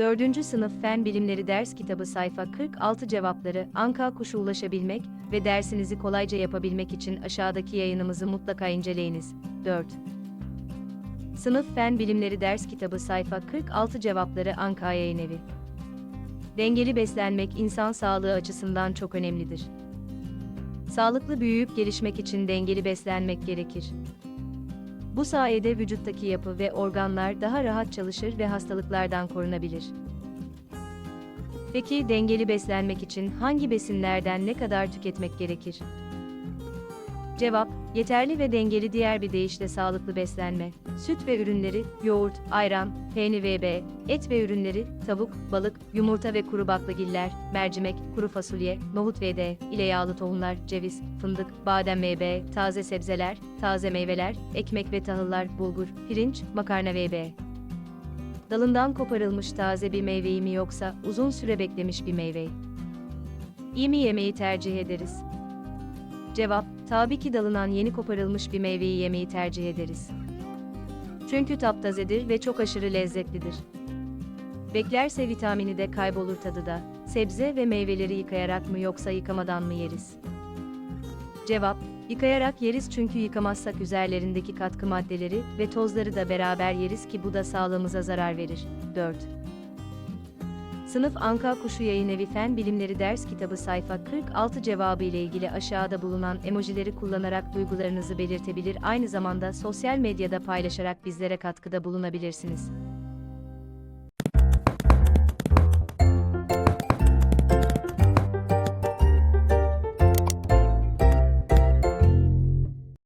4. Sınıf Fen Bilimleri Ders Kitabı Sayfa 46 Cevapları Anka Kuşu ulaşabilmek ve dersinizi kolayca yapabilmek için aşağıdaki yayınımızı mutlaka inceleyiniz. 4. Sınıf Fen Bilimleri Ders Kitabı Sayfa 46 Cevapları Anka Yayınevi Dengeli beslenmek insan sağlığı açısından çok önemlidir. Sağlıklı büyüyüp gelişmek için dengeli beslenmek gerekir. Bu sayede vücuttaki yapı ve organlar daha rahat çalışır ve hastalıklardan korunabilir. Peki dengeli beslenmek için hangi besinlerden ne kadar tüketmek gerekir? Cevap, yeterli ve dengeli diğer bir deyişle sağlıklı beslenme, süt ve ürünleri, yoğurt, ayran, peynir ve B, et ve ürünleri, tavuk, balık, yumurta ve kuru baklagiller, mercimek, kuru fasulye, nohut ve D, ile yağlı tohumlar, ceviz, fındık, badem ve B, taze sebzeler, taze meyveler, ekmek ve tahıllar, bulgur, pirinç, makarna ve B. Dalından koparılmış taze bir meyveyi mi yoksa uzun süre beklemiş bir meyveyi? İyi mi yemeği tercih ederiz? Cevap, tabii ki dalından yeni koparılmış bir meyveyi yemeyi tercih ederiz. Çünkü taptazedir ve çok aşırı lezzetlidir. Beklerse vitamini de kaybolur tadı da. Sebze ve meyveleri yıkayarak mı yoksa yıkamadan mı yeriz? Cevap, yıkayarak yeriz çünkü yıkamazsak üzerlerindeki katkı maddeleri ve tozları da beraber yeriz ki bu da sağlığımıza zarar verir. 4. Sınıf Anka Kuşu Yayınevi Fen Bilimleri Ders Kitabı sayfa 46 cevabı ile ilgili aşağıda bulunan emojileri kullanarak duygularınızı belirtebilir aynı zamanda sosyal medyada paylaşarak bizlere katkıda bulunabilirsiniz.